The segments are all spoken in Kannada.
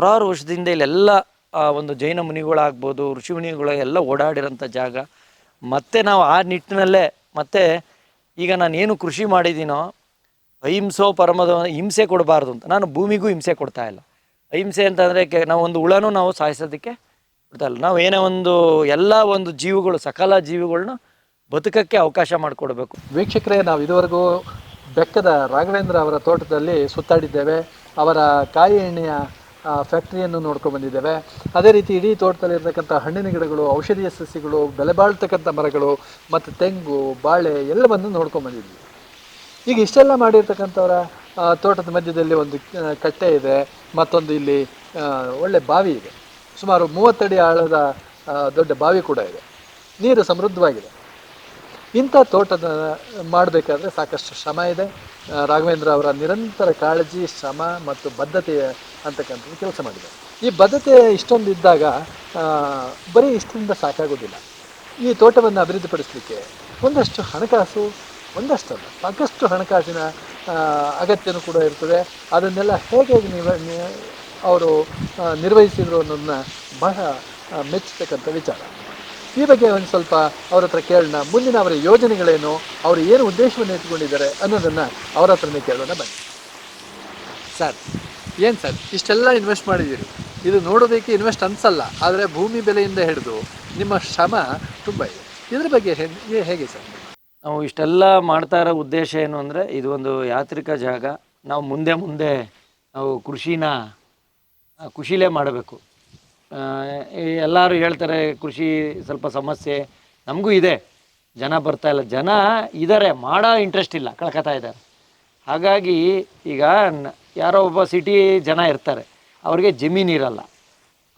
ಸಾವಿರಾರು ವರ್ಷದಿಂದ ಇಲ್ಲೆಲ್ಲ ಒಂದು ಜೈನ ಮುನಿಗಳಾಗ್ಬೋದು, ಋಷಿ ಮುನಿಗಳು ಎಲ್ಲ ಓಡಾಡಿರೋಂಥ ಜಾಗ. ಮತ್ತೆ ನಾವು ಆ ನಿಟ್ಟಿನಲ್ಲೇ, ಮತ್ತೆ ಈಗ ನಾನು ಏನು ಕೃಷಿ ಮಾಡಿದ್ದೀನೋ ಅಹಿಂಸೋ ಪರಮದ ಹಿಂಸೆ ಕೊಡಬಾರ್ದು ಅಂತ. ನಾನು ಭೂಮಿಗೂ ಹಿಂಸೆ ಕೊಡ್ತಾ ಇಲ್ಲ. ಅಹಿಂಸೆ ಅಂತಂದರೆ ಕೆ, ನಾವು ಒಂದು ಹುಳನೂ ನಾವು ಸಾಯಿಸೋದಕ್ಕೆ ಬಿಡ್ತಾ ಇಲ್ಲ. ನಾವು ಏನೇ ಒಂದು, ಎಲ್ಲ ಒಂದು ಜೀವಿಗಳು, ಸಕಲ ಜೀವಿಗಳನ್ನ ಬದುಕಕ್ಕೆ ಅವಕಾಶ ಮಾಡಿಕೊಡ್ಬೇಕು. ವೀಕ್ಷಕರೇ, ನಾವು ಇದುವರೆಗೂ ಬೆಕ್ಕದ ರಾಘವೇಂದ್ರ ಅವರ ತೋಟದಲ್ಲಿ ಸುತ್ತಾಡಿದ್ದೇವೆ. ಅವರ ಕಾಯಿ ಎಣ್ಣೆಯ ಫ್ಯಾಕ್ಟ್ರಿಯನ್ನು ನೋಡ್ಕೊಂಡು ಬಂದಿದ್ದೇವೆ. ಅದೇ ರೀತಿ ಇಡೀ ತೋಟದಲ್ಲಿರ್ತಕ್ಕಂಥ ಹಣ್ಣಿನ ಗಿಡಗಳು, ಔಷಧೀಯ ಸಸ್ಯಗಳು, ಬೆಲೆ ಬಾಳ್ತಕ್ಕಂಥ ಮರಗಳು, ಮತ್ತು ತೆಂಗು, ಬಾಳೆ ಎಲ್ಲವನ್ನು ನೋಡ್ಕೊಂಡು ಬಂದಿದ್ವಿ. ಈಗ ಇಷ್ಟೆಲ್ಲ ಮಾಡಿರ್ತಕ್ಕಂಥವರ ತೋಟದ ಮಧ್ಯದಲ್ಲಿ ಒಂದು ಕಟ್ಟೆ ಇದೆ, ಮತ್ತೊಂದು ಇಲ್ಲಿ ಒಳ್ಳೆ ಬಾವಿ ಇದೆ. ಸುಮಾರು ಮೂವತ್ತಡಿ ಆಳದ ದೊಡ್ಡ ಬಾವಿ ಕೂಡ ಇದೆ. ನೀರು ಸಮೃದ್ಧವಾಗಿದೆ. ಇಂಥ ತೋಟದ ಮಾಡಬೇಕಾದ್ರೆ ಸಾಕಷ್ಟು ಶ್ರಮ ಇದೆ. ರಾಘವೇಂದ್ರ ಅವರ ನಿರಂತರ ಕಾಳಜಿ, ಶ್ರಮ ಮತ್ತು ಬದ್ಧತೆ ಅಂತಕ್ಕಂಥದ್ದು ಕೆಲಸ ಮಾಡಿದೆ ಈ ಬದ್ಧತೆ ಇಷ್ಟೊಂದು ಇದ್ದಾಗ ಬರೀ ಇಷ್ಟರಿಂದ ಸಾಕಾಗೋದಿಲ್ಲ. ಈ ತೋಟವನ್ನು ಅಭಿವೃದ್ಧಿಪಡಿಸಲಿಕ್ಕೆ ಒಂದಷ್ಟು ಹಣಕಾಸು, ಒಂದಷ್ಟಲ್ಲ, ಸಾಕಷ್ಟು ಹಣಕಾಸಿನ ಅಗತ್ಯನೂ ಕೂಡ ಇರ್ತದೆ. ಅದನ್ನೆಲ್ಲ ಹೇಗೆ ನೀವು ಅವರು ನಿರ್ವಹಿಸಿದರು ಅನ್ನೋದನ್ನ ಬಹಳ ಮೆಚ್ಚತಕ್ಕಂಥ ವಿಚಾರ. ಈ ಬಗ್ಗೆ ಒಂದು ಸ್ವಲ್ಪ ಅವರ ಹತ್ರ ಕೇಳೋಣ. ಮುಂದಿನ ಅವರ ಯೋಜನೆಗಳೇನು? ಅವರು ಏನು ಉದ್ದೇಶವನ್ನು ಇಟ್ಕೊಂಡಿದ್ದಾರೆ ಅನ್ನೋದನ್ನು ಅವರ ಹತ್ರನೇ ಕೇಳೋಣ ಬನ್ನಿ. ಸರ್ ಏನು ಸರ್? ಇಷ್ಟೆಲ್ಲ ಇನ್ವೆಸ್ಟ್ ಮಾಡಿದ್ದೀರಿ. ಇದು ನೋಡೋದಕ್ಕೆ ಇನ್ವೆಸ್ಟ್ ಅನಿಸಲ್ಲ, ಆದರೆ ಭೂಮಿ ಬೆಲೆಯಿಂದ ಹಿಡಿದು ನಿಮ್ಮ ಶ್ರಮ ತುಂಬ ಇದೆ. ಇದ್ರ ಬಗ್ಗೆ ಹೇಗೆ ಸರ್? ನಾವು ಇಷ್ಟೆಲ್ಲ ಮಾಡ್ತಾ ಇರೋ ಉದ್ದೇಶ ಏನು ಅಂದರೆ, ಇದು ಒಂದು ಯಾತ್ರಿಕ ಜಾಗ. ನಾವು ಮುಂದೆ ಮುಂದೆ ನಾವು ಕೃಷಿನ ಕೃಷಿಲೇ ಮಾಡಬೇಕು. ಎಲ್ಲರೂ ಹೇಳ್ತಾರೆ, ಕೃಷಿ ಸ್ವಲ್ಪ ಸಮಸ್ಯೆ. ನಮಗೂ ಇದೆ. ಜನ ಬರ್ತಾ ಇಲ್ಲ. ಜನ ಇದ್ದಾರೆ ಮಾಡೋ ಇಂಟ್ರೆಸ್ಟ್ ಇಲ್ಲ. ಕಳ್ಕೊತಾ ಇದ್ದಾರೆ. ಹಾಗಾಗಿ ಈಗ ಯಾರೋ ಒಬ್ಬ ಸಿಟಿ ಜನ ಇರ್ತಾರೆ, ಅವ್ರಿಗೆ ಜಮೀನು ಇರಲ್ಲ.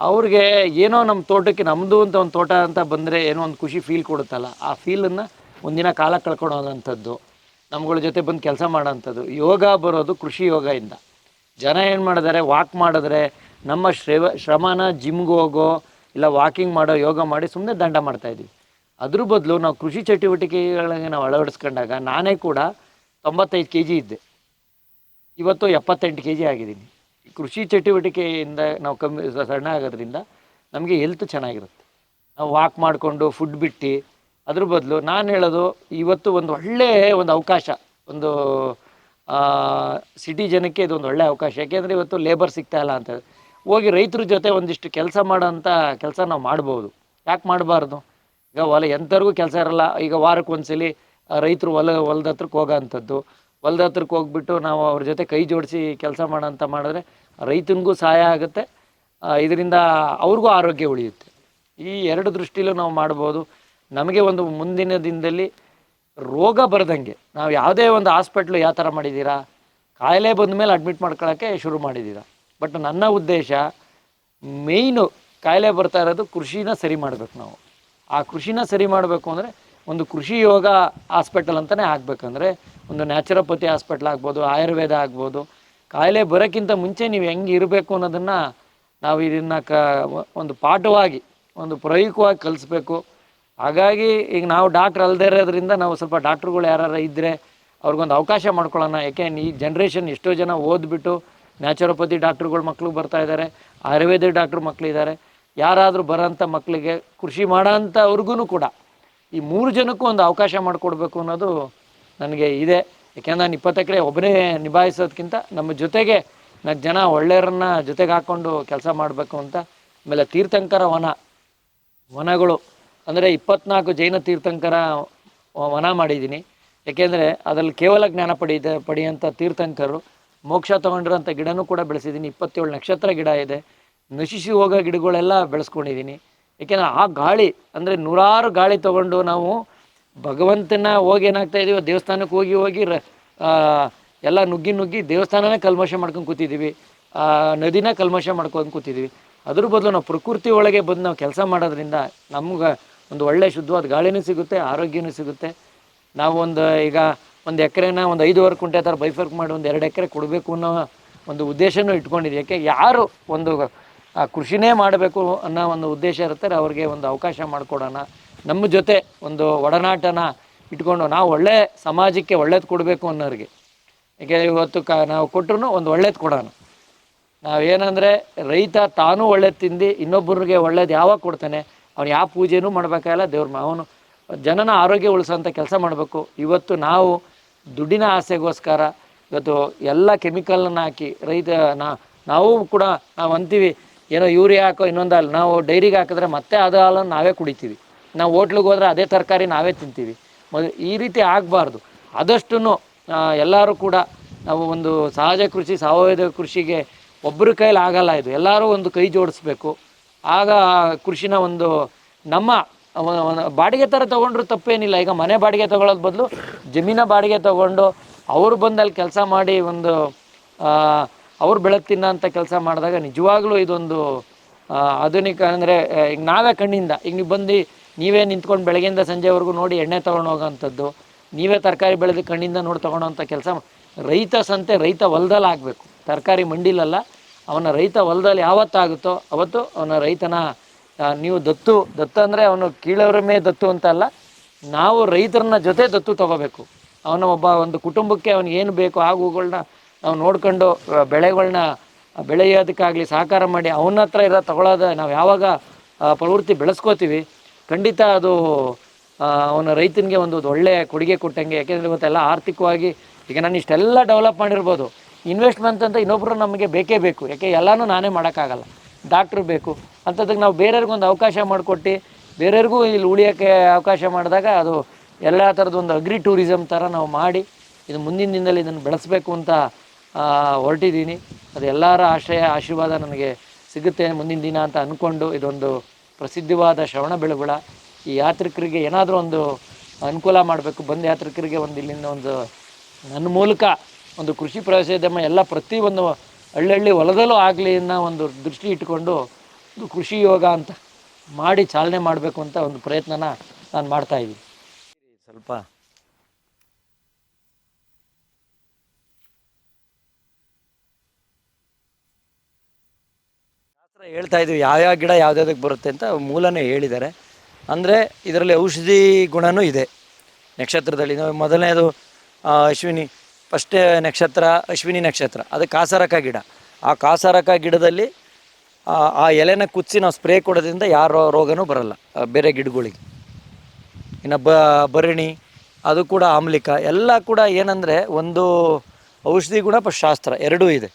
ಅವ್ರಿಗೆ ಏನೋ ನಮ್ಮ ತೋಟಕ್ಕೆ ನಮ್ಮದು ಅಂತ ಒಂದು ತೋಟ ಅಂತ ಬಂದರೆ ಏನೋ ಒಂದು ಖುಷಿ ಫೀಲ್ ಕೊಡುತ್ತಲ್ಲ, ಆ ಫೀಲನ್ನು ಒಂದಿನ ಕಾಲ ಕಳ್ಕೊಳೋದಂಥದ್ದು ನಮ್ಗಳ ಜೊತೆ ಬಂದು ಕೆಲಸ ಮಾಡೋಂಥದ್ದು, ಯೋಗ ಬರೋದು ಕೃಷಿ ಯೋಗದಿಂದ ಜನ ಏನು ಮಾಡಿದ್ದಾರೆ ವಾಕ್ ಮಾಡಿದ್ರೆ ನಮ್ಮ ಶ್ರವ, ಶ್ರಮನ ಜಿಮ್ಗೆ ಹೋಗೋ ಇಲ್ಲ ವಾಕಿಂಗ್ ಮಾಡೋ, ಯೋಗ ಮಾಡಿ ಸುಮ್ಮನೆ ದಂಡ ಮಾಡ್ತಾಯಿದ್ವಿ ಅದ್ರ ಬದಲು ನಾವು ಕೃಷಿ ಚಟುವಟಿಕೆಗಳಿಗೆ ನಾವು ಅಳವಡಿಸ್ಕೊಂಡಾಗ ನಾನೇ ಕೂಡ ತೊಂಬತ್ತೈದು ಕೆ ಜಿ ಇದ್ದೆ. ಇವತ್ತು ಎಪ್ಪತ್ತೆಂಟು ಕೆ ಜಿ ಆಗಿದ್ದೀನಿ ಕೃಷಿ ಚಟುವಟಿಕೆಯಿಂದ ನಾವು ಕಮ್ಮಿ, ಸಣ್ಣ ಆಗೋದ್ರಿಂದ ನಮಗೆ ಹೆಲ್ತ್ ಚೆನ್ನಾಗಿರುತ್ತೆ. ನಾವು ವಾಕ್ ಮಾಡಿಕೊಂಡು ಫುಡ್ ಬಿಟ್ಟು, ಅದ್ರ ಬದಲು ನಾನು ಹೇಳೋದು ಇವತ್ತು ಒಂದು ಒಳ್ಳೆಯ ಒಂದು ಅವಕಾಶ. ಒಂದು ಸಿಟಿ ಜನಕ್ಕೆ ಇದೊಂದು ಒಳ್ಳೆಯ ಅವಕಾಶ. ಯಾಕೆಂದರೆ ಇವತ್ತು ಲೇಬರ್ ಸಿಗ್ತಾ ಇಲ್ಲ ಅಂತ. ಹೋಗಿ ರೈತರ ಜೊತೆ ಒಂದಿಷ್ಟು ಕೆಲಸ ಮಾಡೋಂಥ ಕೆಲಸ ನಾವು ಮಾಡ್ಬೋದು. ಯಾಕೆ ಮಾಡಬಾರ್ದು? ಈಗ ಹೊಲ ಎಂಥವ್ರಿಗೂ ಕೆಲಸ ಇರಲ್ಲ. ಈಗ ವಾರಕ್ಕೆ ಒಂದ್ಸಲಿ ರೈತರು ಹೊಲ, ಹೊಲದ ಹತ್ರಕ್ಕೆ ಹೋಗೋ ಅಂಥದ್ದು. ಹೊಲದ ಹತ್ರಕ್ಕೆ ಹೋಗ್ಬಿಟ್ಟು ನಾವು ಅವ್ರ ಜೊತೆ ಕೈ ಜೋಡಿಸಿ ಕೆಲಸ ಮಾಡೋಂಥ ಮಾಡಿದ್ರೆ ರೈತನಿಗೂ ಸಹಾಯ ಆಗುತ್ತೆ. ಇದರಿಂದ ಅವ್ರಿಗೂ ಆರೋಗ್ಯ ಉಳಿಯುತ್ತೆ. ಈ ಎರಡು ದೃಷ್ಟಿಲೂ ನಾವು ಮಾಡ್ಬೋದು. ನಮಗೆ ಒಂದು ಮುಂದಿನ ದಿನದಲ್ಲಿ ರೋಗ ಬರದಂಗೆ ನಾವು ಯಾವುದೇ ಒಂದು ಹಾಸ್ಪಿಟ್ಲು ಯಾವ ಥರ ಮಾಡಿದ್ದೀರಾ, ಕಾಯಿಲೆ ಬಂದ ಮೇಲೆ ಅಡ್ಮಿಟ್ ಮಾಡ್ಕೊಳ್ಳೋಕ್ಕೆ ಶುರು ಮಾಡಿದ್ದೀರಾ. ಬಟ್ ನನ್ನ ಉದ್ದೇಶ ಮೇಯ್ನು ಕಾಯಿಲೆ ಬರ್ತಾ ಇರೋದು ಕೃಷಿನ ಸರಿ ಮಾಡಬೇಕು ನಾವು. ಆ ಕೃಷಿನ ಸರಿ ಮಾಡಬೇಕು ಅಂದರೆ ಒಂದು ಕೃಷಿ ಯೋಗ ಹಾಸ್ಪಿಟಲ್ ಅಂತಲೇ ಆಗಬೇಕಂದ್ರೆ ಒಂದು ನ್ಯಾಚುರೋಪತಿ ಹಾಸ್ಪಿಟ್ಲ್ ಆಗ್ಬೋದು, ಆಯುರ್ವೇದ ಆಗ್ಬೋದು. ಕಾಯಿಲೆ ಬರೋಕ್ಕಿಂತ ಮುಂಚೆ ನೀವು ಹೆಂಗೆ ಇರಬೇಕು ಅನ್ನೋದನ್ನು ನಾವು ಇದನ್ನು ಕ, ಒಂದು ಪಾಠವಾಗಿ, ಒಂದು ಪ್ರಯೋಗವಾಗಿ ಕಲಿಸ್ಬೇಕು. ಹಾಗಾಗಿ ಈಗ ನಾವು ಡಾಕ್ಟ್ರ್ ಅಲ್ಲದೆ ಇರೋದ್ರಿಂದ ನಾವು ಸ್ವಲ್ಪ ಡಾಕ್ಟ್ರುಗಳು ಯಾರು ಇದ್ದರೆ ಅವ್ರಿಗೊಂದು ಅವಕಾಶ ಮಾಡ್ಕೊಳ್ಳೋಣ. ಯಾಕೆ ಈ ಜನ್ರೇಷನ್ ಎಷ್ಟೋ ಜನ ಓದ್ಬಿಟ್ಟು ನ್ಯಾಚುರೋಪತಿ ಡಾಕ್ಟ್ರುಗಳು ಮಕ್ಕಳು ಬರ್ತಾ ಇದ್ದಾರೆ ಆಯುರ್ವೇದ ಡಾಕ್ಟ್ರು ಮಕ್ಕಳಿದ್ದಾರೆ ಯಾರಾದರೂ ಬರೋಂಥ ಮಕ್ಕಳಿಗೆ ಕೃಷಿ ಮಾಡೋಂಥವ್ರಿಗೂ ಕೂಡ ಈ ಮೂರು ಜನಕ್ಕೂ ಒಂದು ಅವಕಾಶ ಮಾಡಿಕೊಡ್ಬೇಕು ಅನ್ನೋದು ನನಗೆ ಇದೆ. ಯಾಕೆಂದ್ರೆ ನಾನು ಇಪ್ಪತ್ತು ಒಬ್ಬನೇ ನಿಭಾಯಿಸೋದಕ್ಕಿಂತ ನಮ್ಮ ಜೊತೆಗೆ ನಾಲ್ಕು ಜನ ಒಳ್ಳೆಯರನ್ನ ಜೊತೆಗೆ ಹಾಕ್ಕೊಂಡು ಕೆಲಸ ಮಾಡಬೇಕು ಅಂತ ಆಮೇಲೆ ತೀರ್ಥಂಕರ ವನ, ವನಗಳು. ಅಂದರೆ ಇಪ್ಪತ್ನಾಲ್ಕು ಜೈನ ತೀರ್ಥಂಕರ ವನ ಮಾಡಿದ್ದೀನಿ. ಯಾಕೆಂದರೆ ಅದರಲ್ಲಿ ಕೇವಲ ಜ್ಞಾನ ಪಡೆದ ಪಡೆಯುವಂಥ ತೀರ್ಥಂಕರು, ಮೋಕ್ಷ ತೊಗೊಂಡಿರೋಂಥ ಗಿಡನೂ ಕೂಡ ಬೆಳೆಸಿದ್ದೀನಿ. ಇಪ್ಪತ್ತೇಳು ನಕ್ಷತ್ರ ಗಿಡ ಇದೆ. ನಶಿಸಿ ಹೋಗೋ ಗಿಡಗಳೆಲ್ಲ ಬೆಳೆಸ್ಕೊಂಡಿದ್ದೀನಿ. ಯಾಕೆಂದರೆ ಆ ಗಾಳಿ, ಅಂದರೆ ನೂರಾರು ಗಾಳಿ ತಗೊಂಡು ನಾವು ಭಗವಂತನ ಹೋಗಿ ಏನಾಗ್ತಾ ಇದೀವಿ, ದೇವಸ್ಥಾನಕ್ಕೆ ಹೋಗಿ ಹೋಗಿ ರ ಎಲ್ಲ ನುಗ್ಗಿ ನುಗ್ಗಿ ದೇವಸ್ಥಾನನೇ ಕಲ್ಮಶ ಮಾಡ್ಕೊಂಡು ಕೂತಿದ್ದೀವಿ. ನದಿನ ಕಲ್ಮಶ ಮಾಡ್ಕೊಂಡು ಕೂತಿದ್ದೀವಿ. ಅದ್ರ ಬದಲು ನಾವು ಪ್ರಕೃತಿ ಒಳಗೆ ಬಂದು ನಾವು ಕೆಲಸ ಮಾಡೋದ್ರಿಂದ ನಮ್ಗೆ ಒಂದು ಒಳ್ಳೆ ಶುದ್ಧವಾದ ಗಾಳಿನೂ ಸಿಗುತ್ತೆ ಆರೋಗ್ಯನೂ ಸಿಗುತ್ತೆ. ನಾವು ಒಂದು ಈಗ ಒಂದು ಎಕರೆನ ಒಂದು ಐದುವರೆ ಕುಂಟೆ ಥರ ಬೈಫರ್ಕ್ ಮಾಡಿ ಒಂದು ಎರಡು ಎಕರೆ ಕೊಡಬೇಕು ಅನ್ನೋ ಒಂದು ಉದ್ದೇಶನೂ ಇಟ್ಕೊಂಡಿದ್ದೀವಿ. ಯಾಕೆ ಯಾರು ಒಂದು ಆ ಕೃಷಿನೇ ಮಾಡಬೇಕು ಅನ್ನೋ ಒಂದು ಉದ್ದೇಶ ಇರುತ್ತೆ. ಅವ್ರಿಗೆ ಒಂದು ಅವಕಾಶ ಮಾಡಿಕೊಡೋಣ. ನಮ್ಮ ಜೊತೆ ಒಂದು ಒಡನಾಟನ ಇಟ್ಕೊಂಡು ನಾವು ಒಳ್ಳೆ ಸಮಾಜಕ್ಕೆ ಒಳ್ಳೇದು ಕೊಡಬೇಕು ಅನ್ನೋರಿಗೆ. ಯಾಕೆ ಇವತ್ತು ಕ ನಾವು ಕೊಟ್ಟರು ಒಂದು ಒಳ್ಳೇದು ಕೊಡೋಣ. ನಾವೇನಂದರೆ ರೈತ ತಾನೂ ಒಳ್ಳೇದು ತಿಂದು ಇನ್ನೊಬ್ಬರಿಗೆ ಒಳ್ಳೇದು ಯಾವಾಗ ಕೊಡ್ತಾನೆ? ಅವ್ನು ಯಾವ ಪೂಜೆನೂ ಮಾಡಬೇಕಾಗಿಲ್ಲ. ದೇವ್ರ ಅವನು ಜನನ ಆರೋಗ್ಯ ಉಳಿಸೋಂಥ ಕೆಲಸ ಮಾಡಬೇಕು. ಇವತ್ತು ನಾವು ದುಡ್ಡಿನ ಆಸೆಗೋಸ್ಕರ ಇವತ್ತು ಎಲ್ಲ ಕೆಮಿಕಲನ್ನು ಹಾಕಿ ರೈತ, ನಾ, ನಾವು ಕೂಡ ನಾವು ಅಂತೀವಿ ಏನೋ ಯೂರಿಯಾ ಹಾಕೋ ಇನ್ನೊಂದು ಹಾಲು, ನಾವು ಡೈರಿಗೆ ಹಾಕಿದ್ರೆ ಮತ್ತೆ ಅದು ಹಾಲನ್ನು ನಾವೇ ಕುಡಿತೀವಿ. ನಾವು ಹೋಟ್ಲಿಗೆ ಹೋದ್ರೆ ಅದೇ ತರಕಾರಿ ನಾವೇ ತಿಂತೀವಿ. ಮೊದಲು ಈ ರೀತಿ ಆಗಬಾರ್ದು. ಆದಷ್ಟು ಎಲ್ಲರೂ ಕೂಡ ನಾವು ಒಂದು ಸಹಜ ಕೃಷಿ, ಸಾವಯವ ಕೃಷಿಗೆ ಒಬ್ಬರ ಕೈಲಿ ಆಗಲ್ಲ ಇದು. ಎಲ್ಲರೂ ಒಂದು ಕೈ ಜೋಡಿಸ್ಬೇಕು. ಆಗ ಕೃಷಿನ ಒಂದು ನಮ್ಮ ಬಾಡಿಗೆ ಥರ ತೊಗೊಂಡ್ರು ತಪ್ಪೇನಿಲ್ಲ. ಈಗ ಮನೆ ಬಾಡಿಗೆ ತೊಗೊಳೋದ್ ಬದಲು ಜಮೀನ ಬಾಡಿಗೆ ತೊಗೊಂಡು ಅವರು ಬಂದಲ್ಲಿ ಕೆಲಸ ಮಾಡಿ ಒಂದು ಅವ್ರು ಬೆಳಕು ಅಂತ ಕೆಲಸ ಮಾಡಿದಾಗ ನಿಜವಾಗ್ಲೂ ಇದೊಂದು ಆಧುನಿಕ ಅಂದರೆ ಈಗ ನಾವೇ ಕಣ್ಣಿಂದ, ಈಗ ನೀವು ಬಂದು, ನೀವೇ ನಿಂತ್ಕೊಂಡು ಬೆಳಗ್ಗೆಯಿಂದ ಸಂಜೆವರೆಗೂ ನೋಡಿ ಎಣ್ಣೆ ತೊಗೊಂಡು ಹೋಗೋವಂಥದ್ದು ನೀವೇ ತರಕಾರಿ ಬೆಳೆದು ಕಣ್ಣಿಂದ ನೋಡಿ ತೊಗೊಳೋವಂಥ ಕೆಲಸ ರೈತ ಸಂತೆ ರೈತ ಹೊಲದಲ್ಲಿ ಆಗಬೇಕು. ತರಕಾರಿ ಮಂಡಿಲಲ್ಲ, ಅವನ ರೈತ ಹೊಲದಲ್ಲಿ ಯಾವತ್ತಾಗುತ್ತೋ, ಅವತ್ತು ಅವನ ರೈತನ ನೀವು ದತ್ತು ದತ್ತು ಅಂದರೆ ಅವನು ಕೀಳವರಮೇ ದತ್ತು ಅಂತ ಅಲ್ಲ, ನಾವು ರೈತರನ್ನ ಜೊತೆ ದತ್ತು ತಗೋಬೇಕು. ಅವನ ಒಬ್ಬ ಒಂದು ಕುಟುಂಬಕ್ಕೆ ಅವನಿಗೆ ಏನು ಬೇಕು ಆಗುಗಳನ್ನ ನಾವು ನೋಡ್ಕೊಂಡು ಬೆಳೆಗಳನ್ನ ಬೆಳೆಯೋದಕ್ಕಾಗಲಿ ಸಹಕಾರ ಮಾಡಿ ಅವನ ಹತ್ರ ಇರೋ ತಗೊಳ್ಳೋದ ನಾವು ಯಾವಾಗ ಪ್ರವೃತ್ತಿ ಬೆಳೆಸ್ಕೋತೀವಿ, ಖಂಡಿತ ಅದು ಅವನ ರೈತನಿಗೆ ಒಂದು ಒಳ್ಳೆಯ ಕೊಡುಗೆ ಕೊಟ್ಟಂಗೆ. ಯಾಕೆಂದರೆ ಇವತ್ತೆಲ್ಲ ಆರ್ಥಿಕವಾಗಿ ಈಗ ನಾನು ಇಷ್ಟೆಲ್ಲ ಡೆವಲಪ್ ಮಾಡಿರ್ಬೋದು. ಇನ್ವೆಸ್ಟ್ಮೆಂಟ್ ಅಂತ ಇನ್ನೊಬ್ಬರು ನಮಗೆ ಬೇಕೇ ಬೇಕು. ಯಾಕೆ ಎಲ್ಲನೂ ನಾನೇ ಮಾಡೋಕ್ಕಾಗಲ್ಲ. ಡಾಕ್ಟ್ರು ಬೇಕು. ಅಂಥದ್ದಕ್ಕೆ ನಾವು ಬೇರೆಯವ್ರಿಗೊಂದು ಅವಕಾಶ ಮಾಡಿಕೊಟ್ಟು, ಬೇರೆಯವ್ರಿಗೂ ಇಲ್ಲಿ ಉಳಿಯೋಕ್ಕೆ ಅವಕಾಶ ಮಾಡಿದಾಗ ಅದು ಎಲ್ಲ ಥರದ್ದು ಒಂದು ಅಗ್ರಿ ಟೂರಿಸಮ್ ಥರ ನಾವು ಮಾಡಿ, ಇದು ಮುಂದಿನ ದಿನದಲ್ಲಿ ಇದನ್ನು ಬೆಳೆಸಬೇಕು ಅಂತ ಹೊರಟಿದ್ದೀನಿ. ಅದು ಎಲ್ಲರ ಆಶ್ರಯ, ಆಶೀರ್ವಾದ ನನಗೆ ಸಿಗುತ್ತೆ ಮುಂದಿನ ದಿನ ಅಂತ ಅಂದ್ಕೊಂಡು ಇದೊಂದು ಪ್ರಸಿದ್ಧವಾದ ಶ್ರವಣ ಬೆಳಗುಳ. ಈ ಯಾತ್ರಿಕರಿಗೆ ಏನಾದರೂ ಒಂದು ಅನುಕೂಲ ಮಾಡಬೇಕು, ಬಂದ ಯಾತ್ರಿಕರಿಗೆ ಒಂದು ಇಲ್ಲಿಂದ ಒಂದು ನನ್ನ ಮೂಲಕ ಒಂದು ಕೃಷಿ ಪ್ರವೇಶೋದ್ಯಮ ಎಲ್ಲ ಪ್ರತಿಯೊಂದು ಹಳ್ಳಿ ಹೊಲದಲ್ಲೂ ಆಗಲಿ ಅನ್ನೋ ಒಂದು ದೃಷ್ಟಿ ಇಟ್ಕೊಂಡು ಒಂದು ಕೃಷಿ ಯೋಗ ಅಂತ ಮಾಡಿ ಚಾಲನೆ ಮಾಡಬೇಕು ಅಂತ ಒಂದು ಪ್ರಯತ್ನನ ನಾನು ಮಾಡ್ತಾಯಿದ್ದೀನಿ ಸ್ವಲ್ಪ ಹೇಳ್ತಾ ಇದ್ವಿ ಯಾವ್ಯಾವ ಗಿಡ ಯಾವ್ದಾವ್ದಕ್ಕೆ ಬರುತ್ತೆ ಅಂತ ಮೂಲನೇ ಹೇಳಿದ್ದಾರೆ. ಅಂದರೆ ಇದರಲ್ಲಿ ಔಷಧಿ ಗುಣನೂ ಇದೆ. ನಕ್ಷತ್ರದಲ್ಲಿ ನಾವು ಮೊದಲನೇದು ಅಶ್ವಿನಿ, ಫಸ್ಟ್ ನಕ್ಷತ್ರ, ಅಶ್ವಿನಿ ನಕ್ಷತ್ರ, ಅದು ಕಾಸರಕ ಗಿಡ. ಆ ಕಾಸರಕ ಗಿಡದಲ್ಲಿ, ಆ ಎಲೆನ ಕುದಿಸಿ ನಾವು ಸ್ಪ್ರೇ ಕೊಡೋದ್ರಿಂದ ಯಾರು ರೋಗನೂ ಬರಲ್ಲ. ಬೇರೆ ಗಿಡಗಳಿಗೆ. ಇನ್ನು ಬ ಭರಣಿ ಅದು ಕೂಡ ಆಮ್ಲಿಕ, ಎಲ್ಲ ಕೂಡ ಏನಂದರೆ ಒಂದು ಔಷಧಿ ಗುಣ ಶಾಸ್ತ್ರ ಎರಡೂ ಇದೆ.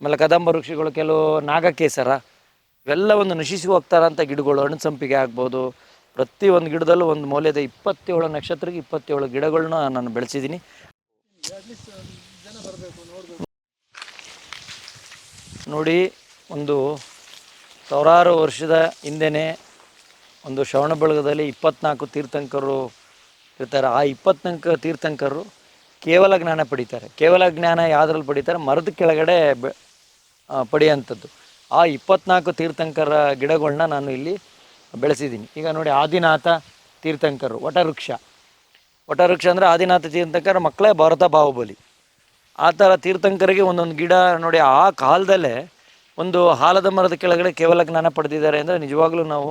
ಆಮೇಲೆ ಕದಂಬ ವೃಕ್ಷಗಳು ಕೆಲವು ನಾಗಕೇಸರ ಇವೆಲ್ಲ ಒಂದು ನಶಿಸಿ ಹೋಗ್ತಾರಂಥ ಗಿಡಗಳು ಅಣಸಂಪಿಗೆ ಆಗ್ಬೋದು. ಒಂದು ಗಿಡದಲ್ಲೂ ಒಂದು ಮೌಲ್ಯದ ಇಪ್ಪತ್ತೇಳು ನಕ್ಷತ್ರಕ್ಕೆ ಇಪ್ಪತ್ತೇಳು ಗಿಡಗಳನ್ನ ನಾನು ಬೆಳೆಸಿದ್ದೀನಿ. ನೋಡಿ, ಒಂದು ಸಾವಿರಾರು ವರ್ಷದ ಹಿಂದೆನೇ ಒಂದು ಶ್ರವಣ ಬಳಗದಲ್ಲಿ ಇಪ್ಪತ್ನಾಲ್ಕು ತೀರ್ಥಂಕರು ಇರ್ತಾರೆ. ಆ ಇಪ್ಪತ್ನಾಲ್ಕು ತೀರ್ಥಂಕರು ಕೇವಲ ಜ್ಞಾನ ಪಡಿತಾರೆ. ಕೇವಲ ಜ್ಞಾನ ಯಾವುದ್ರಲ್ಲಿ ಪಡಿತಾರೆ? ಮರದ ಕೆಳಗಡೆ ಬೆ ಪಡೆಯುವಂಥದ್ದು. ಆ ಇಪ್ಪತ್ನಾಲ್ಕು ತೀರ್ಥಂಕರ ಗಿಡಗಳನ್ನ ನಾನು ಇಲ್ಲಿ ಬೆಳೆಸಿದ್ದೀನಿ. ಈಗ ನೋಡಿ ಆದಿನಾಥ ತೀರ್ಥಂಕರು, ವಟವೃಕ್ಷ. ವಟವೃಕ್ಷ ಅಂದರೆ ಆದಿನಾಥ ತೀರ್ಥಂಕರ ಮಕ್ಕಳೇ ಭಾರತ ಬಾಹುಬಲಿ. ಆ ಥರ ತೀರ್ಥಂಕರಿಗೆ ಒಂದೊಂದು ಗಿಡ ನೋಡಿ ಆ ಕಾಲದಲ್ಲೇ ಒಂದು ಹಾಲದ ಮರದ ಕೆಳಗಡೆ ಕೇವಲ ಜ್ಞಾನ ಪಡೆದಿದ್ದಾರೆ ಅಂದರೆ ನಿಜವಾಗ್ಲೂ ನಾವು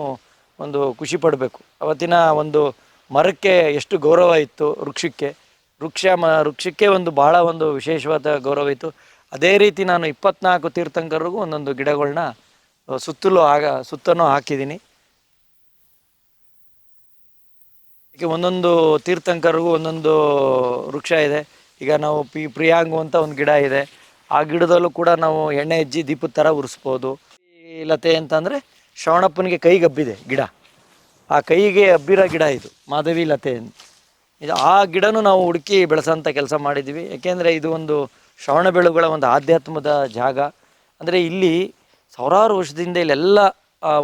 ಒಂದು ಖುಷಿ ಪಡಬೇಕು. ಅವತ್ತಿನ ಒಂದು ಮರಕ್ಕೆ ಎಷ್ಟು ಗೌರವ ಇತ್ತು ವೃಕ್ಷಕ್ಕೆ. ವೃಕ್ಷ ಮ, ವೃಕ್ಷಕ್ಕೆ ಒಂದು ಭಾಳ ಒಂದು ವಿಶೇಷವಾದ ಗೌರವ ಇತ್ತು. ಅದೇ ರೀತಿ ನಾನು ಇಪ್ಪತ್ನಾಲ್ಕು ತೀರ್ಥಂಕರಿಗೂ ಒಂದೊಂದು ಗಿಡಗಳನ್ನ ಸುತ್ತಲೂ ಆಗ, ಸುತ್ತನೂ ಹಾಕಿದ್ದೀನಿ. ಈಗ ಒಂದೊಂದು ತೀರ್ಥಂಕರಿಗೂ ಒಂದೊಂದು ವೃಕ್ಷ ಇದೆ. ಈಗ ನಾವು ಪಿ ಪ್ರಿಯಾಂಗು ಅಂತ ಒಂದು ಗಿಡ ಇದೆ. ಆ ಗಿಡದಲ್ಲೂ ಕೂಡ ನಾವು ಎಣ್ಣೆ ಹೆಜ್ಜಿ ದೀಪದ ಥರ ಉರಿಸ್ಬೋದು. ಈ ಲತೆ ಅಂತಂದರೆ ಶ್ರವಣಪ್ಪನಿಗೆ ಕೈಗೆ ಹಬ್ಬಿದೆ ಗಿಡ. ಆ ಕೈಗೆ ಹಬ್ಬಿರೋ ಗಿಡ ಇದು, ಮಾಧವಿ ಲತೆ ಅಂತ. ಇದು ಆ ಗಿಡನೂ ನಾವು ಹುಡುಕಿ ಬೆಳೆಸೋಂಥ ಕೆಲಸ ಮಾಡಿದ್ದೀವಿ. ಯಾಕೆಂದರೆ ಇದು ಒಂದು ಶ್ರವಣ ಬೆಳಗುಗಳ ಒಂದು ಆಧ್ಯಾತ್ಮದ ಜಾಗ. ಅಂದರೆ ಇಲ್ಲಿ ಸಾವಿರಾರು ವರ್ಷದಿಂದ ಇಲ್ಲೆಲ್ಲ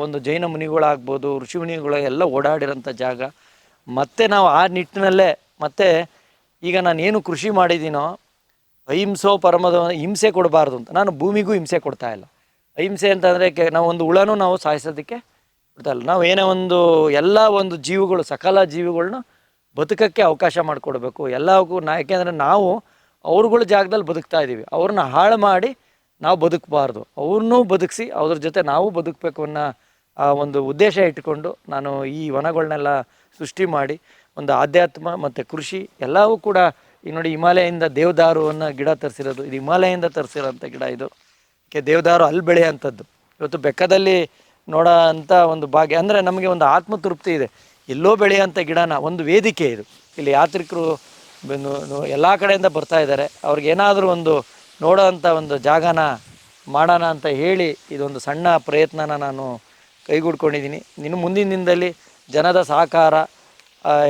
ಒಂದು ಜೈನ ಮುನಿಗಳಾಗ್ಬೋದು, ಋಷಿ ಮುನಿಗಳು ಎಲ್ಲ ಓಡಾಡಿರೋಂಥ ಜಾಗ. ಮತ್ತೆ ನಾವು ಆ ನಿಟ್ಟಿನಲ್ಲೇ, ಮತ್ತೆ ಈಗ ನಾನೇನು ಕೃಷಿ ಮಾಡಿದ್ದೀನೋ ಅಹಿಂಸೋ ಪರಮದ ಹಿಂಸೆ ಕೊಡಬಾರ್ದು ಅಂತ. ನಾನು ಭೂಮಿಗೂ ಹಿಂಸೆ ಕೊಡ್ತಾ ಇಲ್ಲ. ಅಹಿಂಸೆ ಅಂತಂದರೆ ಕೆ, ನಾವು ಒಂದು ಹುಳನೂ ನಾವು ಸಾಯಿಸೋದಕ್ಕೆ ಬಿಡ್ತಾ ಇಲ್ಲ. ನಾವು ಏನೇ ಒಂದು, ಎಲ್ಲ ಒಂದು ಜೀವಿಗಳು, ಸಕಲ ಜೀವಿಗಳನ್ನ ಬದುಕಕ್ಕೆ ಅವಕಾಶ ಮಾಡಿಕೊಡ್ಬೇಕು. ಎಲ್ಲವಕ್ಕೂ ನಾ ಯಾಕೆಂದರೆ ನಾವು ಅವ್ರುಗಳ ಜಾಗದಲ್ಲಿ ಬದುಕ್ತಾ ಇದ್ದೀವಿ. ಅವ್ರನ್ನ ಹಾಳು ಮಾಡಿ ನಾವು ಬದುಕಬಾರ್ದು. ಅವ್ರನ್ನೂ ಬದುಕಿಸಿ ಅದ್ರ ಜೊತೆ ನಾವು ಬದುಕಬೇಕು ಅನ್ನೋ, ಆ, ಒಂದು ಉದ್ದೇಶ ಇಟ್ಕೊಂಡು ನಾನು ಈ ವನಗಳನ್ನೆಲ್ಲ ಸೃಷ್ಟಿ ಮಾಡಿ, ಒಂದು ಆಧ್ಯಾತ್ಮ ಮತ್ತು ಕೃಷಿ ಎಲ್ಲವೂ ಕೂಡ ಈಗ ನೋಡಿ ಹಿಮಾಲಯದಿಂದ ದೇವದಾರು ಅನ್ನೋ ಗಿಡ ತರಿಸಿರೋದು. ಇದು ಹಿಮಾಲಯದಿಂದ ತರಿಸಿರೋಂಥ ಗಿಡ ಇದು. ಕೆ ದೇವದಾರು ಅಲ್ಲಿ ಬೆಳೆಯೋಂಥದ್ದು ಇವತ್ತು ಬೆಕ್ಕದಲ್ಲಿ ನೋಡೋ ಅಂಥ ಒಂದು ಭಾಗ್ಯ, ಅಂದರೆ ನಮಗೆ ಒಂದು ಆತ್ಮತೃಪ್ತಿ ಇದೆ. ಎಲ್ಲೋ ಬೆಳೆಯೋಂಥ ಗಿಡನ, ಒಂದು ವೇದಿಕೆ ಇದು. ಇಲ್ಲಿ ಯಾತ್ರಿಕರು ಎಲ್ಲ ಕಡೆಯಿಂದ ಬರ್ತಾ ಇದ್ದಾರೆ. ಅವ್ರಿಗೆ ಏನಾದರೂ ಒಂದು ನೋಡೋ ಅಂಥ ಒಂದು ಜಾಗನ ಮಾಡೋಣ ಅಂತ ಹೇಳಿ ಇದೊಂದು ಸಣ್ಣ ಪ್ರಯತ್ನನ ನಾನು ಕೈಗೂಡ್ಕೊಂಡಿದ್ದೀನಿ. ಇನ್ನು ಮುಂದಿನ ದಿನದಲ್ಲಿ ಜನದ ಸಹಕಾರ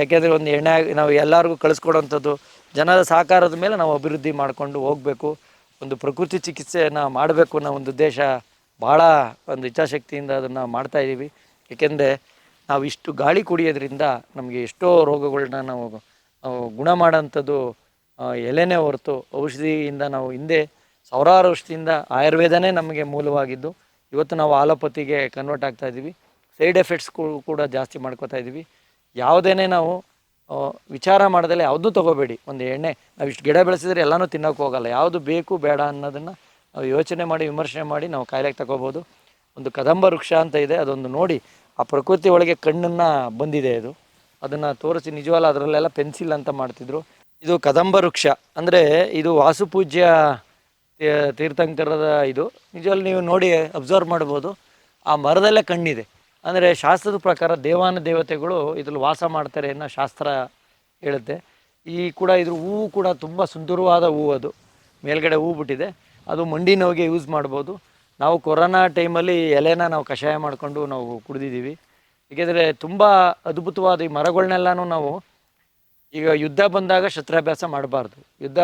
ಯಾಕೆಂದರೆ ಒಂದು ಎಣ್ಣೆ ನಾವು ಎಲ್ಲರಿಗೂ ಕಳಿಸ್ಕೊಡೋಂಥದ್ದು ಜನದ ಸಹಕಾರದ ಮೇಲೆ ನಾವು ಅಭಿವೃದ್ಧಿ ಮಾಡಿಕೊಂಡು ಹೋಗಬೇಕು. ಒಂದು ಪ್ರಕೃತಿ ಚಿಕಿತ್ಸೆಯನ್ನು ಮಾಡಬೇಕು ಅನ್ನೋ ಒಂದು ಉದ್ದೇಶ ಭಾಳ ಒಂದು ಇಚ್ಛಾಶಕ್ತಿಯಿಂದ ಅದನ್ನು ಮಾಡ್ತಾ ಇದ್ದೀವಿ ಏಕೆಂದರೆ ನಾವು ಇಷ್ಟು ಗಾಳಿ ಕುಡಿಯೋದ್ರಿಂದ ನಮಗೆ ಎಷ್ಟೋ ರೋಗಗಳನ್ನ ನಾವು ಗುಣ ಮಾಡೋಂಥದ್ದು ಎಲೆನೇ ಹೊರತು ಔಷಧಿಯಿಂದ ನಾವು ಹಿಂದೆ ಸಾವಿರಾರು ವರ್ಷದಿಂದ ಆಯುರ್ವೇದನೇ ನಮಗೆ ಮೂಲವಾಗಿದ್ದು, ಇವತ್ತು ನಾವು ಆಲೋಪತಿಗೆ ಕನ್ವರ್ಟ್ ಆಗ್ತಾ ಇದ್ದೀವಿ. ಸೈಡ್ ಎಫೆಕ್ಟ್ಸ್ ಕೂಡ ಜಾಸ್ತಿ ಮಾಡ್ಕೋತಾ ಇದ್ದೀವಿ. ಯಾವುದೇನೇ ನಾವು ವಿಚಾರ ಮಾಡ್ದಲೆ ಯಾವುದೂ ತೊಗೋಬೇಡಿ. ಒಂದು ಎಣ್ಣೆ, ನಾವು ಇಷ್ಟು ಗಿಡ ಬೆಳೆಸಿದ್ರೆ ಎಲ್ಲನೂ ತಿನ್ನೋಕೆ ಹೋಗಲ್ಲ. ಯಾವುದು ಬೇಕು ಬೇಡ ಅನ್ನೋದನ್ನು ನಾವು ಯೋಚನೆ ಮಾಡಿ, ವಿಮರ್ಶೆ ಮಾಡಿ ನಾವು ಕಾಯಿಲೆಗೆ ತಗೋಬೋದು. ಒಂದು ಕದಂಬ ವೃಕ್ಷ ಅಂತ ಇದೆ, ಅದೊಂದು ನೋಡಿ, ಆ ಪ್ರಕೃತಿ ಒಳಗೆ ಕಣ್ಣನ್ನು ಬಂದಿದೆ ಅದು. ಅದನ್ನು ತೋರಿಸಿ ನಿಜವಲ್ಲ ಅದರಲ್ಲೆಲ್ಲ ಪೆನ್ಸಿಲ್ ಅಂತ ಮಾಡ್ತಿದ್ರು. ಇದು ಕದಂಬ ವೃಕ್ಷ. ಅಂದರೆ ಇದು ವಾಸುಪೂಜ್ಯ ತೀರ್ಥಂಕರದ ಇದು. ನಿಜವಲ್ಲಿ ನೀವು ನೋಡಿ ಅಬ್ಸರ್ವ್ ಮಾಡ್ಬೋದು. ಆ ಮರದಲ್ಲೇ ಕಣ್ಣಿದೆ. ಅಂದರೆ ಶಾಸ್ತ್ರದ ಪ್ರಕಾರ ದೇವಾನ ದೇವತೆಗಳು ಇದ್ರಲ್ಲಿ ವಾಸ ಮಾಡ್ತಾರೆ ಅನ್ನೋ ಶಾಸ್ತ್ರ ಹೇಳುತ್ತೆ. ಈ ಕೂಡ ಇದ್ರ ಹೂವು ಕೂಡ ತುಂಬ ಸುಂದರವಾದ ಹೂವು ಅದು. ಮೇಲ್ಗಡೆ ಹೂವು ಬಿಟ್ಟಿದೆ. ಅದು ಮಂಡಿ ನೋವಿಗೆ ಯೂಸ್ ಮಾಡ್ಬೋದು. ನಾವು ಕೊರೋನಾ ಟೈಮಲ್ಲಿ ಎಲೆನ ನಾವು ಕಷಾಯ ಮಾಡಿಕೊಂಡು ನಾವು ಕುಡಿದಿದ್ದೀವಿ. ಏಕೆಂದರೆ ತುಂಬ ಅದ್ಭುತವಾದ ಈ ಮರಗಳನ್ನೆಲ್ಲನೂ ನಾವು ಈಗ ಯುದ್ಧ ಬಂದಾಗ ಶಸ್ತ್ರಾಭ್ಯಾಸ ಮಾಡಬಾರ್ದು. ಯುದ್ಧ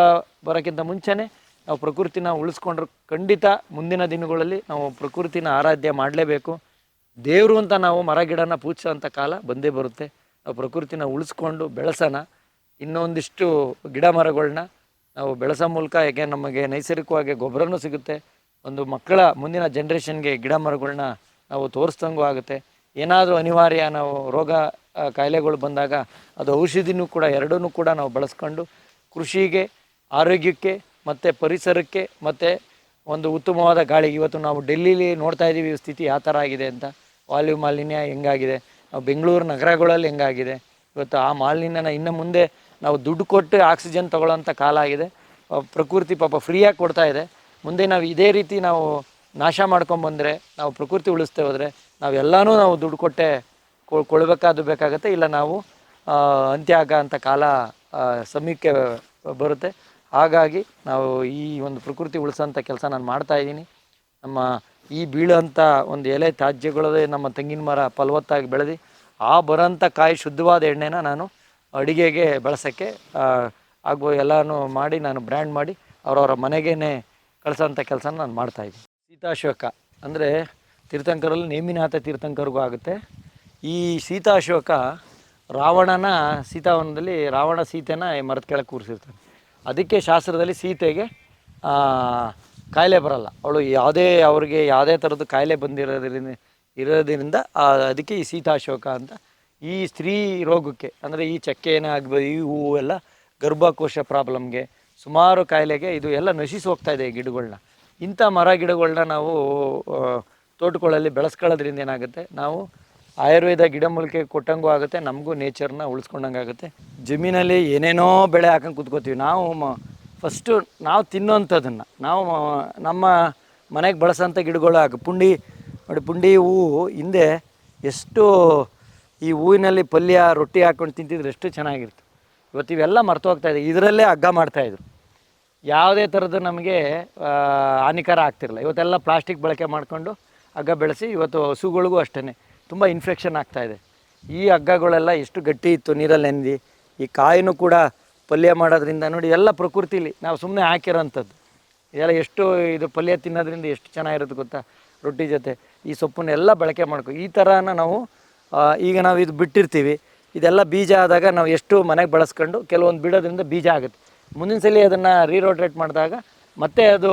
ಬರೋಕ್ಕಿಂತ ಮುಂಚೆನೇ ನಾವು ಪ್ರಕೃತಿನ ಉಳಿಸ್ಕೊಂಡ್ರೆ ಖಂಡಿತ ಮುಂದಿನ ದಿನಗಳಲ್ಲಿ ನಾವು ಪ್ರಕೃತಿನ ಆರಾಧ್ಯ ಮಾಡಲೇಬೇಕು. ದೇವರು ಅಂತ ನಾವು ಮರ, ಗಿಡನ ಪೂಜಿಸೋಂಥ ಕಾಲ ಬಂದೇ ಬರುತ್ತೆ. ನಾವು ಪ್ರಕೃತಿನ ಉಳಿಸ್ಕೊಂಡು ಬೆಳೆಸೋಣ. ಇನ್ನೊಂದಿಷ್ಟು ಗಿಡ ಮರಗಳನ್ನ ನಾವು ಬೆಳೆಸೋ ಮೂಲಕ, ಯಾಕೆ ನಮಗೆ ನೈಸರ್ಗಿಕವಾಗಿ ಗೊಬ್ಬರನೂ ಸಿಗುತ್ತೆ. ಒಂದು ಮಕ್ಕಳ ಮುಂದಿನ ಜನ್ರೇಷನ್ಗೆ ಗಿಡ ಮರಗಳನ್ನ ನಾವು ತೋರಿಸ್ದಂಗೂ ಆಗುತ್ತೆ. ಏನಾದರೂ ಅನಿವಾರ್ಯ ನಾವು ರೋಗ ಕಾಯಿಲೆಗಳು ಬಂದಾಗ ಅದು ಔಷಧಿನೂ ಕೂಡ ಎರಡನ್ನೂ ಕೂಡ ನಾವು ಬಳಸ್ಕೊಂಡು ಕೃಷಿಗೆ, ಆರೋಗ್ಯಕ್ಕೆ ಮತ್ತು ಪರಿಸರಕ್ಕೆ ಮತ್ತು ಒಂದು ಉತ್ತಮವಾದ ಗಾಳಿ. ಇವತ್ತು ನಾವು ಡೆಲ್ಲಿಲಿ ನೋಡ್ತಾ ಇದ್ದೀವಿ ಸ್ಥಿತಿ ಯಾವ ಥರ ಆಗಿದೆ ಅಂತ. ವಾಯು ಮಾಲಿನ್ಯ ಹೆಂಗಾಗಿದೆ? ನಾವು ಬೆಂಗಳೂರು ನಗರಗಳಲ್ಲಿ ಹೆಂಗಾಗಿದೆ? ಇವತ್ತು ಆ ಮಾಲಿನ್ಯನ ಇನ್ನು ಮುಂದೆ ನಾವು ದುಡ್ಡು ಕೊಟ್ಟು ಆಕ್ಸಿಜನ್ ತಗೊಳ್ಳೋಂಥ ಕಾಲ ಆಗಿದೆ. ಪ್ರಕೃತಿ ಪಾಪ ಫ್ರೀಯಾಗಿ ಕೊಡ್ತಾ ಇದೆ. ಮುಂದೆ ನಾವು ಇದೇ ರೀತಿ ನಾವು ನಾಶ ಮಾಡ್ಕೊಂಬಂದರೆ ನಾವು ಪ್ರಕೃತಿ ಉಳಿಸ್ತೇ ಹೋದರೆ ನಾವೆಲ್ಲನೂ ನಾವು ದುಡ್ಡು ಕೊಟ್ಟೆ ಕೊ- ಕೊಳ್ಬೇಕಾದ್ದು ಬೇಕಾಗತ್ತೆ. ಇಲ್ಲ ನಾವು ಅಂತ್ಯ ಆಗ ಅಂಥ ಕಾಲ ಸಮೀಕ್ಷೆ ಬರುತ್ತೆ. ಹಾಗಾಗಿ ನಾವು ಈ ಒಂದು ಪ್ರಕೃತಿ ಉಳಿಸೋಂಥ ಕೆಲಸ ನಾನು ಮಾಡ್ತಾ ಇದ್ದೀನಿ. ನಮ್ಮ ಈ ಬೀಳೋಂಥ ಒಂದು ಎಲೆ ತ್ಯಾಜ್ಯಗಳದೇ ನಮ್ಮ ತೆಂಗಿನ ಮರ ಫಲವತ್ತಾಗಿ ಬೆಳೆದು, ಆ ಬರೋಂಥ ಕಾಯಿ ಶುದ್ಧವಾದ ಎಣ್ಣೆನ ನಾನು ಅಡುಗೆಗೆ ಬಳಸೋಕ್ಕೆ ಆಗೋ ಎಲ್ಲನೂ ಮಾಡಿ, ನಾನು ಬ್ರ್ಯಾಂಡ್ ಮಾಡಿ, ಅವರವರ ಮನೆಗೇ ಕಳಿಸೋಂಥ ಕೆಲಸನ ನಾನು ಮಾಡ್ತಾಯಿದ್ದೀನಿ ಸೀತಾಶೋಕ. ಅಂದರೆ ತೀರ್ಥಂಕರಲ್ಲಿ ನೇಮಿನಾಥ ತೀರ್ಥಂಕರಿಗೂ ಆಗುತ್ತೆ. ಈ ಸೀತಾಶೋಕ ರಾವಣನ ಸೀತಾವನದಲ್ಲಿ ರಾವಣ ಸೀತೆನ ಮರದ ಕೆಳಗೆ ಕೂರಿಸಿರ್ತಾನೆ. ಅದಕ್ಕೆ ಶಾಸ್ತ್ರದಲ್ಲಿ ಸೀತೆಗೆ ಕಾಯಿಲೆ ಬರಲ್ಲ. ಅವಳು ಯಾವುದೇ, ಅವ್ರಿಗೆ ಯಾವುದೇ ಥರದ್ದು ಕಾಯಿಲೆ ಬಂದಿರೋದ್ರಿಂದ, ಇರೋದ್ರಿಂದ ಅದಕ್ಕೆ ಈ ಸೀತಾಶೋಕ ಅಂತ. ಈ ಸ್ತ್ರೀ ರೋಗಕ್ಕೆ, ಅಂದರೆ ಈ ಚಕ್ಕೆನೇ ಆಗ್ಬೋದು ಈ ಹೂವು ಎಲ್ಲ ಗರ್ಭಕೋಶ ಪ್ರಾಬ್ಲಮ್ಗೆ ಸುಮಾರು ಕಾಯಿಲೆಗೆ ಇದು ಎಲ್ಲ ನಶಿಸಿ ಹೋಗ್ತಾ ಇದೆ ಈ ಗಿಡಗಳನ್ನ ಇಂಥ ಮರ ಗಿಡಗಳನ್ನ ನಾವು ತೋಟಗಳಲ್ಲಿ ಬೆಳೆಸ್ಕೊಳ್ಳೋದ್ರಿಂದ ಏನಾಗುತ್ತೆ? ನಾವು ಆಯುರ್ವೇದ ಗಿಡಮೂಲಿಕೆ ಕೊಟ್ಟಂಗೂ ಆಗುತ್ತೆ, ನಮಗೂ ನೇಚರ್ನ ಉಳಿಸ್ಕೊಂಡಂಗೆ ಆಗುತ್ತೆ. ಜಮೀನಲ್ಲಿ ಏನೇನೋ ಬೆಳೆ ಹಾಕೊಂಡು ಕೂತ್ಕೋತೀವಿ. ನಾವು ಮ ಫಸ್ಟು ನಾವು ತಿನ್ನೋಂಥದ್ದನ್ನು ನಾವು ನಮ್ಮ ಮನೆಗೆ ಬಳಸೋಂಥ ಗಿಡಗಳು ಹಾಕಿ, ಪುಂಡಿ, ನೋಡಿ ಪುಂಡಿ ಹೂವು ಹಿಂದೆ ಎಷ್ಟು ಈ ಹೂವಿನಲ್ಲಿ ಪಲ್ಯ, ರೊಟ್ಟಿ ಹಾಕ್ಕೊಂಡು ತಿಂತಿದ್ರೆ ಎಷ್ಟು ಚೆನ್ನಾಗಿರುತ್ತೆ ಇವತ್ತು ಇವೆಲ್ಲ ಮರ್ತು ಹೋಗ್ತಾ ಇದೆ. ಇದರಲ್ಲೇ ಹಗ್ಗ ಮಾಡ್ತಾಯಿದ್ರು ಯಾವುದೇ ಥರದ್ದು ನಮಗೆ ಹಾನಿಕರ ಆಗ್ತಿರಲ್ಲ. ಇವತ್ತೆಲ್ಲ ಪ್ಲಾಸ್ಟಿಕ್ ಬಳಕೆ ಮಾಡಿಕೊಂಡು ಹಗ್ಗ ಬೆಳೆಸಿ ಇವತ್ತು ಹಸುಗಳಿಗೂ ಅಷ್ಟೇ ತುಂಬ ಇನ್ಫೆಕ್ಷನ್ ಆಗ್ತಾಯಿದೆ ಈ ಹಗ್ಗಗಳೆಲ್ಲ ಎಷ್ಟು ಗಟ್ಟಿ ಇತ್ತು, ನೀರಲ್ಲಿ ನೆಂದಿ, ಈ ಕಾಯಿನೂ ಕೂಡ ಪಲ್ಯ ಮಾಡೋದ್ರಿಂದ ನೋಡಿ ಎಲ್ಲ ಪ್ರಕೃತಿಲಿ ನಾವು ಸುಮ್ಮನೆ ಹಾಕಿರೋಂಥದ್ದು. ಇದೆಲ್ಲ ಎಷ್ಟು ಇದು ಪಲ್ಯ ತಿನ್ನೋದ್ರಿಂದ ಎಷ್ಟು ಚೆನ್ನಾಗಿರುತ್ತೆ ಗೊತ್ತಾ? ರೊಟ್ಟಿ ಜೊತೆ ಈ ಸೊಪ್ಪನ್ನೆಲ್ಲ ಬಳಕೆ ಮಾಡ್ಕೊ, ಈ ಥರನ ನಾವು ಈಗ ನಾವು ಇದು ಬಿಟ್ಟಿರ್ತೀವಿ. ಇದೆಲ್ಲ ಬೀಜ ಆದಾಗ ನಾವು ಎಷ್ಟು ಮನೆಗೆ ಬಳಸ್ಕೊಂಡು ಕೆಲವೊಂದು ಬಿಡೋದ್ರಿಂದ ಬೀಜ ಆಗುತ್ತೆ. ಮುಂದಿನ ಸಲ ಅದನ್ನು ರೀರೋಟೇಟ್ ಮಾಡಿದಾಗ ಮತ್ತೆ ಅದು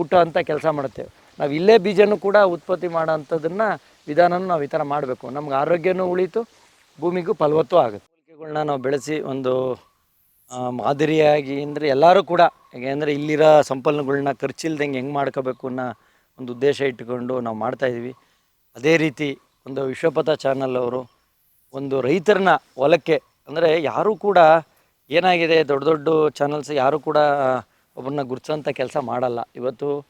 ಊಟ ಅಂತ ಕೆಲಸ ಮಾಡುತ್ತೆ ನಾವು ಇಲ್ಲೇ ಬೀಜನೂ ಕೂಡ ಉತ್ಪತ್ತಿ ಮಾಡೋ ಅಂಥದ್ದನ್ನು ವಿಧಾನನೂ ನಾವು ಈ ಥರ ಮಾಡಬೇಕು. ನಮ್ಗೆ ಆರೋಗ್ಯನೂ ಉಳೀತು, ಭೂಮಿಗೂ ಫಲವತ್ತೂ ಆಗುತ್ತೆ. ಮೂಲಿಕೆಗಳ್ನ ನಾವು ಬೆಳೆಸಿ ಒಂದು ಮಾದರಿಯಾಗಿ ಅಂದರೆ ಎಲ್ಲರೂ ಕೂಡ ಅಂದರೆ ಇಲ್ಲಿರೋ ಸಂಪನ್ಮೂಲಗಳನ್ನ ಖರ್ಚಿಲ್ದಂಗೆ ಹೆಂಗೆ ಮಾಡ್ಕೋಬೇಕು ಅನ್ನೋ ಒಂದು ಉದ್ದೇಶ ಇಟ್ಟುಕೊಂಡು ನಾವು ಮಾಡ್ತಾಯಿದ್ವಿ ಅದೇ ರೀತಿ ಒಂದು ವಿಶ್ವಪಥ ಚಾನಲ್ ಅವರು ಒಂದು ರೈತರನ್ನ ಹೊಲಕ್ಕೆ, ಅಂದರೆ ಯಾರೂ ಕೂಡ ಏನಾಗಿದೆ? ದೊಡ್ಡ ದೊಡ್ಡ ಚಾನಲ್ಸ್ ಯಾರು ಕೂಡ ಒಬ್ಬರನ್ನ ಗುರುತಿಸೋಂಥ ಕೆಲಸ ಮಾಡಲ್ಲ. ಇವತ್ತು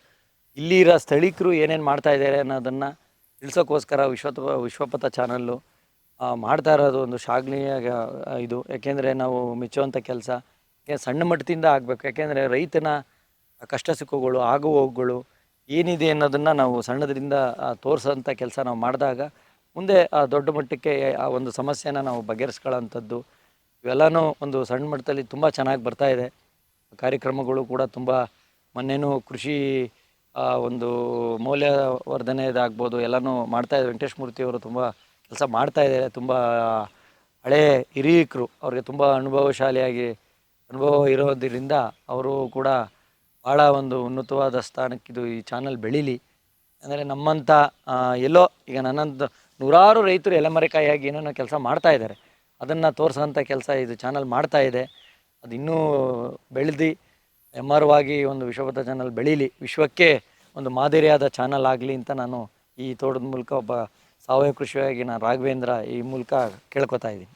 ಇಲ್ಲಿ ಇರೋ ಸ್ಥಳೀಕರು ಏನೇನು ಮಾಡ್ತಾ ಇದ್ದಾರೆ ಅನ್ನೋದನ್ನು ತಿಳಿಸೋಕ್ಕೋಸ್ಕರ ವಿಶ್ವತ, ವಿಶ್ವಪಥ ಚಾನಲ್ಲು ಮಾಡ್ತಾ ಇರೋದು ಒಂದು ಶಾಗ್ನೀಯ ಇದು. ಯಾಕೆಂದರೆ ನಾವು ಮೆಚ್ಚುವಂಥ ಕೆಲಸ ಸಣ್ಣ ಮಟ್ಟದಿಂದ ಆಗಬೇಕು. ಯಾಕೆಂದರೆ ರೈತನ ಕಷ್ಟ ಸುಖಗಳು, ಆಗು ಹೋಗುಗಳು ಏನಿದೆ ಅನ್ನೋದನ್ನು ನಾವು ಸಣ್ಣದರಿಂದ ತೋರಿಸೋಂಥ ಕೆಲಸ ನಾವು ಮಾಡಿದಾಗ ಮುಂದೆ ದೊಡ್ಡ ಮಟ್ಟಕ್ಕೆ, ಆ, ಒಂದು ಸಮಸ್ಯೆನ ನಾವು ಬಗೆಹರಿಸ್ಕೊಳ್ಳೋಂಥದ್ದು ಇವೆಲ್ಲನೂ ಒಂದು ಸಣ್ಣ ಮಟ್ಟದಲ್ಲಿ ತುಂಬ ಚೆನ್ನಾಗಿ ಬರ್ತಾ ಇದೆ. ಕಾರ್ಯಕ್ರಮಗಳು ಕೂಡ ತುಂಬ ಮೊನ್ನೆನೂ ಕೃಷಿ ಒಂದು ಮೌಲ್ಯವರ್ಧನೆ ಇದಾಗ್ಬೋದು ಎಲ್ಲನೂ ಮಾಡ್ತಾ ಇದ್ದಾರೆ ವೆಂಕಟೇಶ್ ಮೂರ್ತಿಯವರು ತುಂಬ ಕೆಲಸ ಮಾಡ್ತಾ ಇದ್ದಾರೆ. ತುಂಬ ಹಳೇ ಹಿರಿಯಕರು. ಅವ್ರಿಗೆ ತುಂಬ ಅನುಭವಶಾಲಿಯಾಗಿ, ಅನುಭವ ಇರೋದ್ರಿಂದ ಅವರು ಕೂಡ ಭಾಳ ಒಂದು ಉನ್ನತವಾದ ಸ್ಥಾನಕ್ಕೆ ಇದು ಈ ಚಾನಲ್ ಬೆಳೀಲಿ. ಅಂದರೆ ನಮ್ಮಂಥ ಎಲ್ಲೋ ಈಗ ನನ್ನಂಥ ನೂರಾರು ರೈತರು ಎಲೆಮರೆಕಾಯಿಯಾಗಿ ಏನೇನೋ ಕೆಲಸ ಮಾಡ್ತಾ ಇದ್ದಾರೆ. ಅದನ್ನು ತೋರಿಸೋಂಥ ಕೆಲಸ ಇದು ಚಾನಲ್ ಮಾಡ್ತಾ ಇದೆ. ಅದು ಇನ್ನೂ ಬೆಳೆದು ಆಗಿ ಒಂದು ವಿಶ್ವಪಥ ಚಾನಲ್ ಬೆಳೀಲಿ. ವಿಶ್ವಕ್ಕೆ ಒಂದು ಮಾದರಿಯಾದ ಚಾನಲ್ ಆಗಲಿ ಅಂತ ನಾನು ಈ ತೋಟದ ಮೂಲಕ ಒಬ್ಬ ಸಾವಯವ ಕೃಷಿಯಾಗಿ ನಾನು ರಾಘವೇಂದ್ರ ಈ ಮೂಲಕ ಕೇಳ್ಕೊತಾ ಇದ್ದೀನಿ.